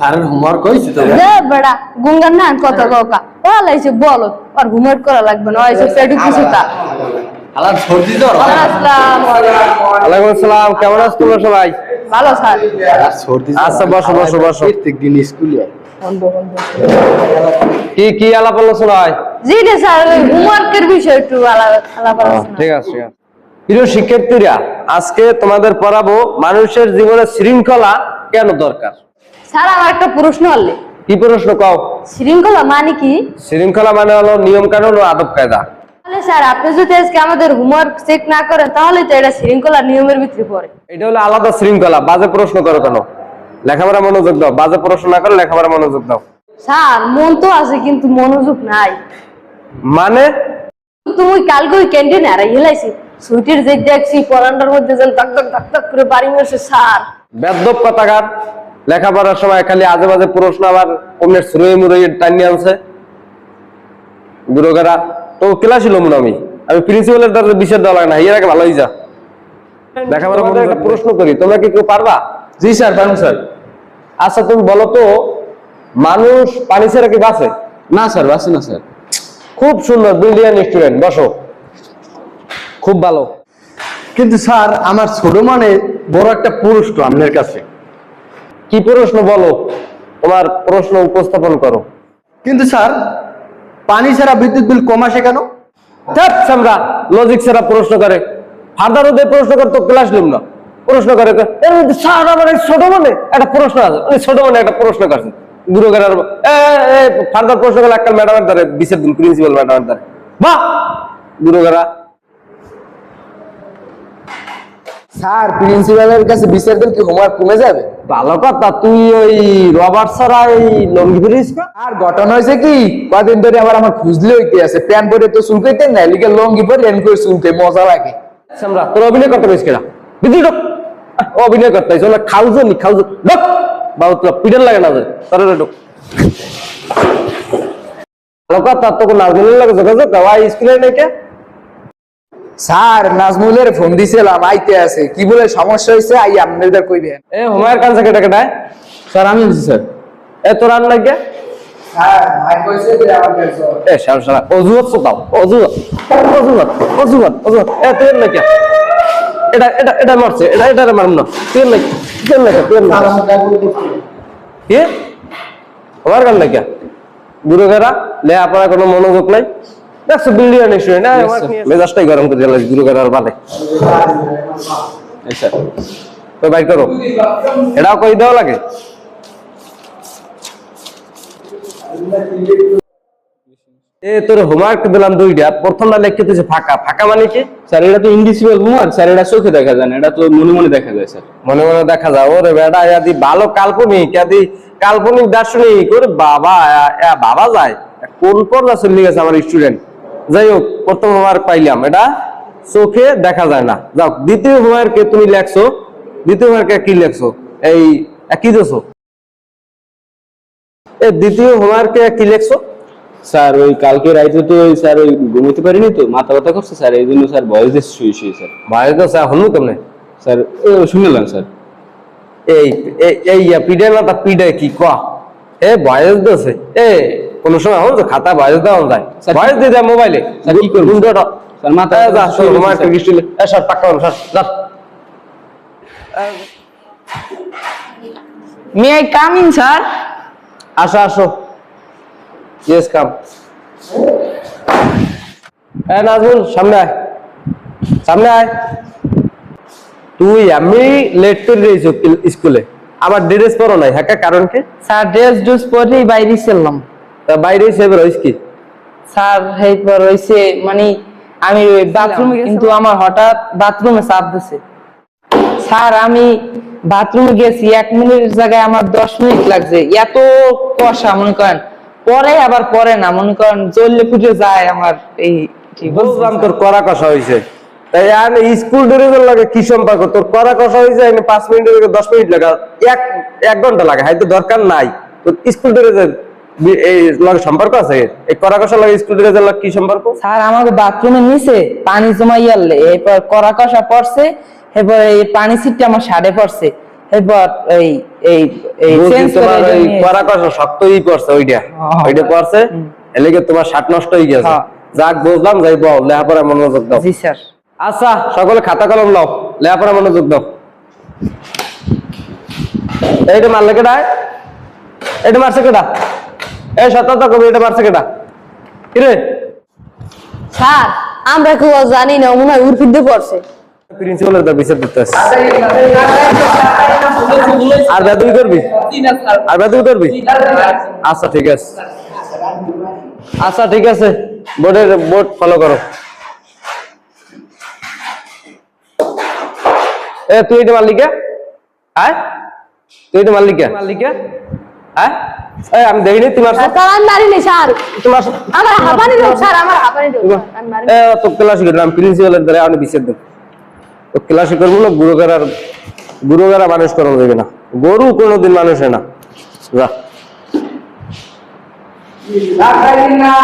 স্যারের হোমওয়ার্ক হয়েছে তো? দে বেড়া গুঙ্গার না কত কাকা হয়েছে বলো আর হোমওয়ার্ক করা লাগবে না কিছুটা আলার সর্দি জ্বর? আসসালাম। ওয়ালাইকুম আসসালাম কেমন আছো তোমরা সবাই? ভালো স্যার। আর সর্দি আচ্ছা, বসো, বসো, বসো। প্রত্যেক দিন স্কুলে কি কি আলাপ আলোচনা হয়? জি রে স্যার হোমওয়ার্কের বিষয় একটু ঠিক আছে ঠিক আছে। প্রিয় শিক্ষার্থীরা আজকে তোমাদের পড়াবো মানুষের জীবনে শৃঙ্খলা কেন দরকার? স্যার আমার একটা প্রশ্ন হলে কি প্রশ্ন কও? শৃঙ্খলা মানে কি? শৃঙ্খলা মানে হলো নিয়ম কানুন ও আদব কায়দা। তাহলে স্যার আপনি যদি আজকে আমাদের হোমওয়ার্ক চেক না করেন তাহলে তো এটা শৃঙ্খলা নিয়মের ভিতরে পড়ে। এটা হলো আলাদা শৃঙ্খলা বাজে প্রশ্ন করো কেন? লেখাপড়া মনোযোগ দাও বাজে প্রশ্ন না করে লেখাপড়া মনোযোগ দাও। স্যার মন তো আছে কিন্তু মনোযোগ নাই। মানে? তুমি কালকে ওই ক্যান্টিনে আর হেলাইছি সুইটির যে দেখছি পরান্ডার মধ্যে যেন করে বাড়ি মেরেছে স্যার। বেদ্যপ কথাকার। লেখাপড়ার সময় খালি আজে বাজে প্রশ্ন আবার অন্যের সুরই মুরই টানিয়ে আনছে। গুরুগারা তো ক্লাস ছিল মনে আমি। আমি প্রিন্সিপালের দ্বারা বিচার দেওয়া লাগে না আগে ভালোই যা। লেখাপড়া মধ্যে একটা প্রশ্ন করি তোমরা কি কেউ পারবা? জি স্যার পারুন স্যার। আচ্ছা তুমি বলো তো মানুষ পানি ছাড়া কি বাঁচে? না স্যার বাসে না স্যার। খুব সুন্দর ব্রিলিয়ান স্টুডেন্ট বসো। খুব ভালো। কিন্তু স্যার আমার ছোট মানে বড় একটা প্রশ্ন আপনার কাছে। কি প্রশ্ন বলো? তোমার প্রশ্ন উপস্থাপন করো। কিন্তু স্যার পানি ছাড়া বিদ্যুৎ বিল কম আসে কেন? সামরা লজিক ছাড়া প্রশ্ন করে। ফাদার ওদের প্রশ্ন করে তো ক্লাস নিম না। প্রশ্ন করে এর স্যার আমার ছোট মনে? একটা প্রশ্ন আছে। ওই ছোট মনে একটা প্রশ্ন করছে গুরু করার ফাদার প্রশ্ন করলে একটা ম্যাডামের দ্বারে বিশের দিন প্রিন্সিপাল ম্যাডামের দ্বারে। বাহ! গুরু করা। স্যার প্রিন্সিপালের কাছে বিচার দিন কি হোমওয়ার্ক কমে যাবে? ভালো কথা তুই ওই রবার্ট এই লঙ্গি ফিরিস আর ঘটনা হয়েছে কি? কদিন ধরে আবার আমার খুঁজলে হইতে আছে। প্যান পরে তো চুলকাইতে না লিখে লঙ্গি পরে রেন করে চুলকে মজা লাগে। সামরা তোর অভিনয় করতে পারিস কেনা বিদ্যুৎ ঢোক। অভিনয় করতে হইছে খাউজো নি খাউজো ঢোক। বাবু তোর পিডার লাগে না তোর ঢোক। ভালো কথা তোকে নাজমুলের লাগে যোগাযোগ দেওয়া স্কুলে নাকি স্যার নাজমুলের ফোন দিছিলাম আইতে আছে। কি বলে সমস্যা হয়েছে আই আপনাদের কইবেন। এ হুমায়ের কেটায়। স্যার আমি স্যার। এ তোর আন লাগে? স্যার ভাই কইছে যে আমার কাছে। এ অজুহাত তো দাও অজুহাত অজুহাত অজুহাত অজুহাত। এ তুই নাকি এটা এটা এটা মারছে এটা এটা মারুন না। তুই নাকি তুই নাকি তুই নাকি কি? গুরু ঘেরা? লে আপনার কোনো মনোযোগ নাই? দেখছ বিল্ডিয়ান ইস্যু না আমার মেজাজটাই গরম করে দিলাম গুরু ঘেরার বালে আচ্ছা তো বাইর করো। এটাও কই দেওয়া লাগে? এ তোর হোমওয়ার্ক দিলাম দুইটা। প্রথমটা লিখতে তুই ফাঁকা। ফাঁকা মানে কি? স্যার এটা তো ইনডিসিবল হোমওয়ার্ক স্যার এটা চোখে দেখা যায় না। এটা তো মনে মনে দেখা যায় স্যার। মনে মনে দেখা যায়। ওরে বেটা ইয়াদি ভালো কাল্পনিক ইয়াদি কাল্পনিক দার্শনিক। ওরে বাবা বাবা যায়। কোন পর্যা চলে গেছে আমার স্টুডেন্ট যাই হোক প্রথম হোমওয়ার্ক পাইলাম। এটা চোখে দেখা যায় না। যাও দ্বিতীয় হোমওয়ার্কে তুমি লেখছো? দ্বিতীয় হোমওয়ার্কে কি লেখছো? এই কি দেছো এ দ্বিতীয় হোমওয়ার্কে কি লেখছো? স্যার ওই কালকে রাইতে তো ওই স্যার ওই ঘুমোতে পারিনি তো মাথা ব্যথা করছে স্যার এই জন্য স্যার ভয়েস দিয়ে শুয়ে শুয়ে স্যার। ভাই তো স্যার হনু কেমনে? স্যার ও শুনলাম স্যার। এই এই এই পিডে না তা পিডে কি? ক? এ বয়স দিছে এ কোন সময় হল খাতা বয়স দেওয়া যায়। বয়স দিয়ে দেয় মোবাইলে। স্যার, কি করব? May I come in sir. আসো আসো। ইয়েস কাম এ নাজমুল সামনে আয়। সামনে আয়। তুই আমি লেট করে দিয়েছ স্কুলে। আবার ড্রেস পরো নাই হ্যাঁ কারণ কি? স্যার ড্রেস ড্রেস পরেই বাইরে ছিলাম তা বাইরে সেবে রইস কি? স্যার হইছে মানে আমি বাথরুমে কিন্তু আমার হঠাৎ বাথরুমে চাপ দিছে। স্যার আমি বাথরুমে গেছি এক মিনিটের জায়গায় আমার দশ মিনিট লাগছে। এত কষা মনে করেন। পরে আবার পরে না মনে করেন জ্বললে ফুটে যায় আমার এই বুঝলাম তোর করা কষা হয়েছে তাই আমি স্কুল ড্রেসের লাগে কি সম্পর্ক? তোর করা কষা হয়েছে আমি পাঁচ মিনিটের থেকে দশ মিনিট লাগা এক এক ঘণ্টা লাগে। হয়তো দরকার নাই। তোর স্কুল ড্রেসের এই লগে সম্পর্ক আছে? এই করা কষা লাগে স্কুল ড্রেসের কি সম্পর্ক? স্যার আমাকে বাথরুমের নিচে পানি জমা ইয়ালে এরপর কড়া কষা পড়ছে এরপর এই পানি ছিটটা আমার সাড়ে পড়ছে এরপর এই এই এই তোমার করে করা কষ্ট শক্ত পড়ছে ওইটা। হ্যাঁ। ওইটা পড়ছে এলাকে তোমার শার্ট নষ্ট হয়ে গেছে। হ্যাঁ। যাক বুঝলাম যাই বল লেখাপড়া মনোযোগ দাও। জি স্যার। আচ্ছা সকলে খাতা কলম নাও লেখাপড়া মনোযোগ দাও। এইটা মারলে কেডা? এটা মারছে কেডা? এই সততা কবি এটা মারছে কেডা? কিরে? স্যার আমরা কেউ জানি না মনে হয় উর্ফিদ্দে পড়ছে। প্রিন্সিপালের তো বিচার দিতে আসছে। আর বেদবি করবি? আর বেদবি করবি? আচ্ছা ঠিক আছে। আচ্ছা ঠিক আছে। বোর্ডের বোর্ড ফলো করো। এ তুই এটা মালিকা হ্যাঁ তুই এটা মালিকা মালিকা হ্যাঁ এই আমি দেখিনি তোমার আমি মারিনি স্যার। তোমার আমার হাঁপানি দেব স্যার আমার হাঁপানি দেব আমি মারিনি। এ তো ক্লাস করলাম প্রিন্সিপালের দ্বারা আমি বিচার দেব। তো ক্লাসে করব না গুরুগার গুরুগারা মানুষ করানো যাবে না। গরু কোনোদিন মানুষ হয় না। যা। না